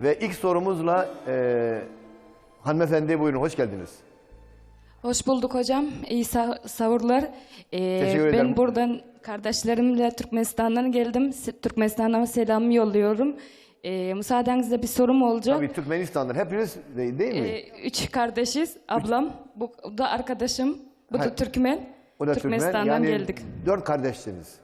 Ve ilk sorumuzla e, hanımefendi buyurun hoş geldiniz. Hoş bulduk hocam. İyi sa- savurlar. Ee, Teşekkür ben ederim. buradan kardeşlerimle Türkmenistan'dan geldim. Se- Türkmenistan'a selam yolluyorum. Ee, müsaadenizle bir sorum olacak. Tabii Türkmenistan'dan hepiniz de- değil mi? Ee, üç kardeşiz. Ablam, bu bu da arkadaşım. Bu Ha, da Türkmen. o da Türkmen. Türkmenistan'dan Yani geldik. dört kardeşsiniz.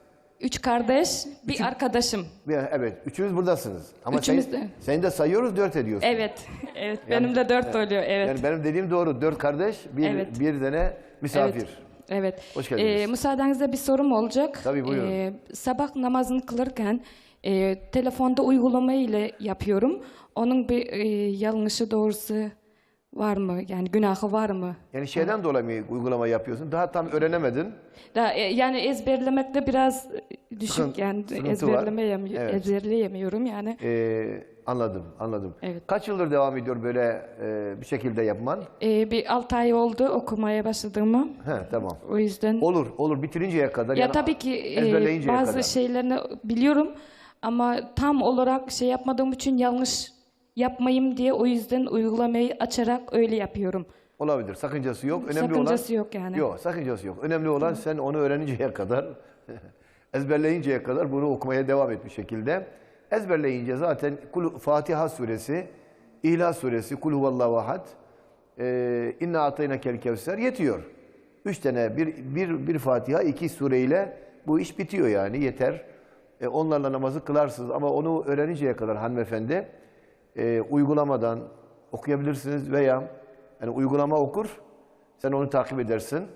Üç kardeş, bir arkadaşım. Evet, üçünüz buradasınız. Ama Üçümüz sen, de. seni de sayıyoruz, dört ediyorsun. Evet, evet. Benim de dört oluyor. Evet. Yani benim dediğim doğru. Dört kardeş, bir, Evet. bir tane misafir. Evet. Evet. Hoş geldiniz. Ee, müsaadenizle bir sorum olacak. Tabii, buyurun. Ee, sabah namazını kılırken e, telefonda uygulama ile yapıyorum. Onun bir e, yanlışı doğrusu var mı? Yani günahı var mı? Yani şeyden dolayı mı uygulama yapıyorsun? Daha tam öğrenemedin. Da, e, yani ezberlemekte biraz e, düşük Sıkıntı- yani ezberleyemiyorum, Evet. ezberleyemiyorum yani. Ee, anladım, anladım. Evet. Kaç yıldır devam ediyor böyle e, bir şekilde yapman? E, bir 6 ay oldu okumaya başladığımı. He, tamam. O yüzden Olur, olur. Bitirinceye kadar. Ya yani tabii ki e, bazı kadar. şeylerini biliyorum ama tam olarak şey yapmadığım için yanlış yapmayayım diye o yüzden uygulamayı açarak öyle yapıyorum. Olabilir. Sakıncası yok. Önemli Sakıncası olan, yok yani. Yok, sakıncası yok. Önemli olan sen onu öğreninceye kadar, ezberleyinceye kadar bunu okumaya devam et bir şekilde. Ezberleyince zaten Kul, Fatiha suresi, İhlas suresi, Kul huvallahu ahad, e, İnna atayna kel kevser yetiyor. Üç tane, bir, bir, bir Fatiha, iki sureyle bu iş bitiyor yani yeter. E, onlarla namazı kılarsınız ama onu öğreninceye kadar hanımefendi e, uygulamadan okuyabilirsiniz veya yani uygulama okur, sen onu takip edersin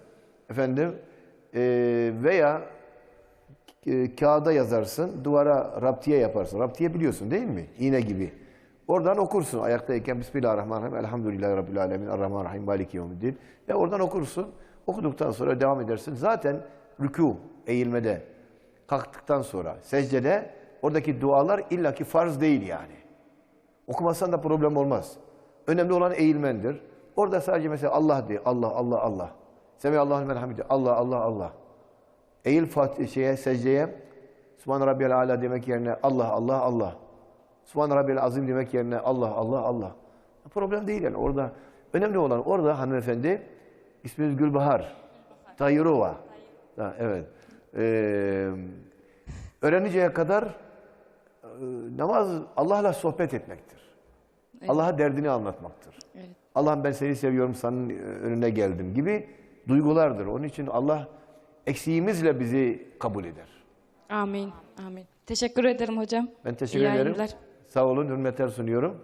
efendim e, veya e, kağıda yazarsın, duvara raptiye yaparsın. Raptiye biliyorsun değil mi? İğne gibi. Oradan okursun ayaktayken Bismillahirrahmanirrahim, Elhamdülillahi Rabbil Alemin, Errahmanirrahim, Maliki Yevmiddin. Ve oradan okursun. Okuduktan sonra devam edersin. Zaten rükû, eğilmede, kalktıktan sonra, secdede oradaki dualar illaki farz değil yani. Okumazsan da problem olmaz. Önemli olan eğilmendir. Orada sadece mesela Allah de, Allah, Allah, Allah. Semihallahü men hamide, Allah, Allah, Allah. Eğil Fatih şeye, secdeye, Subhan Rabbiyal Ala demek yerine Allah, Allah, Allah. Subhan Rabbiyal Azim demek yerine Allah, Allah, Allah. Problem değil yani orada. Önemli olan orada hanımefendi, isminiz Gülbahar. Tayyirova. Ha, evet. Ee, öğreninceye kadar namaz Allah'la sohbet etmektir. Allah'a derdini anlatmaktır. Allah'ım ben seni seviyorum, senin önüne geldim gibi duygulardır. Onun için Allah eksiğimizle bizi kabul eder. Amin. Amin. Teşekkür ederim hocam. Ben teşekkür İyi ederim. yayınlar. Sağ olun, hürmetler sunuyorum.